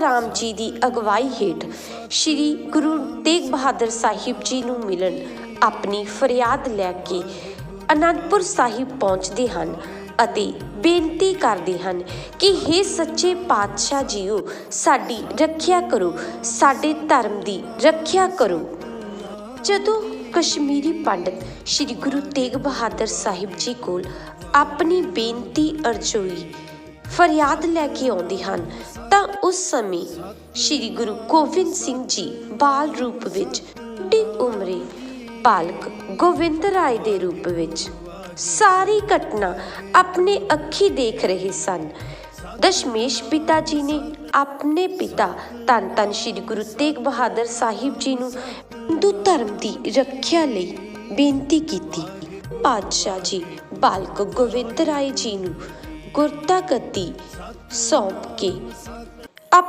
ਰਾਮ ਜੀ ਦੀ ਅਗਵਾਈ ਹੇਠ ਸ੍ਰੀ ਗੁਰੂ ਤੇਗ ਬਹਾਦਰ ਸਾਹਿਬ ਜੀ ਨੂੰ ਮਿਲਣ ਆਪਣੀ ਫਰਿਆਦ ਲੈ ਕੇ ਅਨੰਦਪੁਰ ਸਾਹਿਬ ਪਹੁੰਚਦੇ ਹਨ ਅਤੇ ਬੇਨਤੀ ਕਰਦੇ ਹਨ ਕਿ हे ਸੱਚੇ ਪਾਤਸ਼ਾਹ ਜੀਓ, ਸਾਡੀ ਰੱਖਿਆ ਕਰੋ, ਸਾਡੇ ਧਰਮ ਦੀ ਰੱਖਿਆ ਕਰੋ। ਜਦੋਂ ਕਸ਼ਮੀਰੀ ਪੰਡਤ ਸ੍ਰੀ ਗੁਰੂ ਤੇਗ ਬਹਾਦਰ ਸਾਹਿਬ ਜੀ ਕੋਲ ਆਪਣੀ ਬੇਨਤੀ ਅਰਜ਼ੋਈ ਫਰਿਆਦ ਲੈ ਕੇ ਆਉਂਦੇ ਹਨ, ਤਾਂ ਉਸ ਸਮੇਂ ਸ੍ਰੀ ਗੁਰੂ ਗੋਬਿੰਦ ਸਿੰਘ ਜੀ ਬਾਲ ਰੂਪ ਵਿੱਚ ਵੱਡੀ ਉਮਰੇ ਪਾਲਕ ਗੋਬਿੰਦ ਰਾਏ ਦੇ ਰੂਪ ਵਿੱਚ ਸਾਰੀ ਘਟਨਾ ਆਪਣੇ ਅੱਖੀ ਦੇਖ ਰਹੇ ਸਨ। ਦਸ਼ਮੇਸ਼ ਪਿਤਾ ਜੀ ਨੇ ਆਪਣੇ ਪਿਤਾ ਧੰਨ ਧੰਨ ਸ੍ਰੀ ਗੁਰੂ ਤੇਗ ਬਹਾਦਰ ਸਾਹਿਬ ਜੀ ਨੂੰ ਹਿੰਦੂ ਧਰਮ ਦੀ ਰੱਖਿਆ ਲਈ ਬੇਨਤੀ ਕੀਤੀ। ਪਾਤਸ਼ਾਹ ਜੀ, ਬਾਲਕ ਗੋਬਿੰਦ ਰਾਏ ਜੀ ਨੂੰ ਗੁਰਤਾ ਗੱਦੀ ਸੌਂਪ ਕੇ।